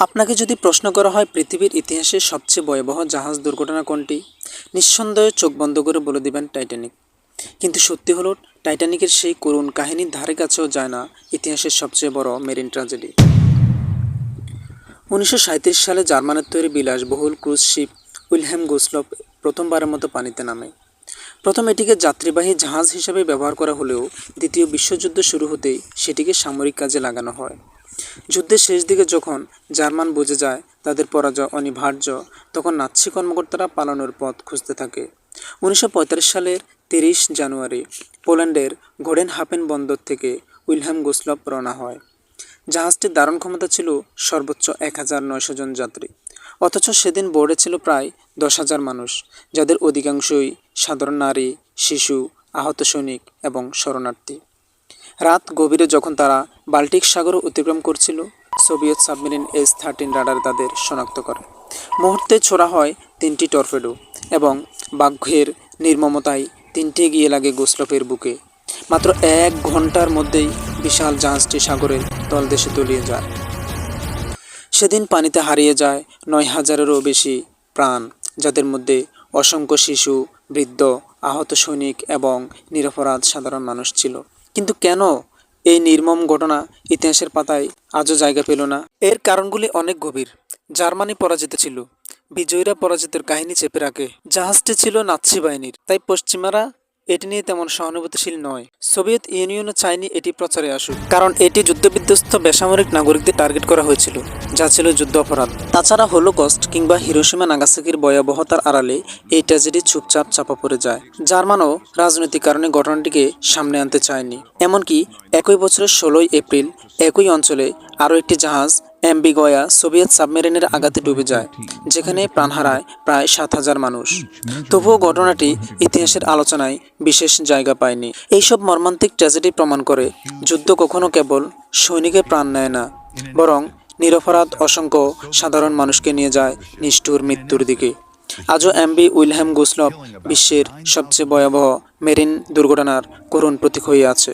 আপনাকে যদি প্রশ্ন করা হয় পৃথিবীর ইতিহাসে সবচেয়ে ভয়াবহ জাহাজ দুর্ঘটনা কোনটি, নিঃসন্দেহে চোখ বন্ধ করে বলে দেবেন টাইটানিক। কিন্তু সত্যি হলো, টাইটানিকের সেই করুণ কাহিনীর ধারে কাছেও যায় না ইতিহাসের সবচেয়ে বড় মেরিন ট্র্যাজেডি। উনিশশো সালে জার্মানের তৈরি বিলাসবহুল ক্রুজ শিপ উইলহ্যাম গোসলপ প্রথমবারের মতো পানিতে নামে। প্রথম এটিকে যাত্রীবাহী জাহাজ হিসেবে ব্যবহার করা হলেও দ্বিতীয় বিশ্বযুদ্ধ শুরু হতেই সেটিকে সামরিক কাজে লাগানো হয়। যুদ্ধের শেষ দিকে যখন জার্মান বুঝে যায় তাদের পরাজয় অনিবার্য, তখন নাৎসি কর্মকর্তারা পালানোর পথ খুঁজতে থাকে। উনিশশো পঁয়তাল্লিশ সালের তিরিশ জানুয়ারি পোল্যান্ডের ঘোডেন হাপেন বন্দর থেকে উইলহ্যাম গোসলপ রওনা হয়। জাহাজটির ধারণ ক্ষমতা ছিল সর্বোচ্চ এক হাজার নয়শো জন যাত্রী। অথচ সেদিন বোর্ডে ছিল প্রায় দশ হাজার মানুষ, যাদের অধিকাংশই সাধারণ নারী, শিশু, আহত সৈনিক এবং শরণার্থী। রাত গভীরে যখন তারা বাল্টিক সাগর অতিক্রম করছিল, Soviet submarine S thirteen radar তাদের শনাক্ত করে। মুহূর্তে ছোড়া হয় তিনটি টর্পেডো এবং বাঘ্যের নির্মমতায় তিনটি গিয়ে লাগে গোসলপের বুকে। মাত্র এক ঘণ্টার মধ্যেই বিশাল জাহাজটি সাগরের তলদেশে তলিয়ে যায়। সেদিন পানিতে হারিয়ে যায় নয় হাজারেরও বেশি প্রাণ, যাদের মধ্যে অসংখ্য শিশু, বৃদ্ধ, আহত সৈনিক এবং নিরপরাধ সাধারণ মানুষ ছিল। কিন্তু কেন এই নির্মম ঘটনা ইতিহাসের পাতায় আজও জায়গা পেল না? এর কারণগুলি অনেক গভীর। জার্মানি পরাজিত ছিল। বিজয়ীরা পরাজিতের কাহিনী চেপে রাখে। জাহাজটি ছিল নাৎসি বাহিনীর। তাই পশ্চিমারা এটি নিয়ে তেমন সহানুভূতিশীল নয়। সোভিয়েত ইউনিয়নও চায়নি এটি প্রচারে আসুক, কারণ এটি যুদ্ধবিধ্বস্ত বেসামরিক নাগরিকদের টার্গেট করা হয়েছিল, যা ছিল যুদ্ধ অপরাধ। তাছাড়া হোলোকস্ট কিংবা হিরোসীমা নাগাসাকির ভয়াবহতার আড়ালে এই ট্র্যাজেডি চুপচাপ চাপা পড়ে যায় জার্মানও রাজনৈতিক কারণে ঘটনাটিকে সামনে আনতে চায়নি। এমনকি একই বছরের ষোলোই এপ্রিল একই অঞ্চলে আরও একটি জাহাজ, অ্যাম্বিগয়া, সোভিয়েত সাবমেরিনের আঘাতে ডুবে যায়, যেখানে প্রাণ হারায় প্রায় সাত হাজার মানুষ। তবুও ঘটনাটি ইতিহাসের আলোচনায় বিশেষ জায়গা পায়নি। এইসব মর্মান্তিক ট্র্যাজেডি প্রমাণ করে যুদ্ধ কখনো কেবল সৈনিকের প্রাণ নেয় না, বরং নিরপরাধ, অসংখ্য সাধারণ মানুষকে নিয়ে যায় নিষ্ঠুর মৃত্যুর দিকে। আজও এমবি উইলহ্যাম গোসলপ বিশ্বের সবচেয়ে ভয়াবহ মেরিন দুর্ঘটনার করুণ প্রতীক হয়ে আছে।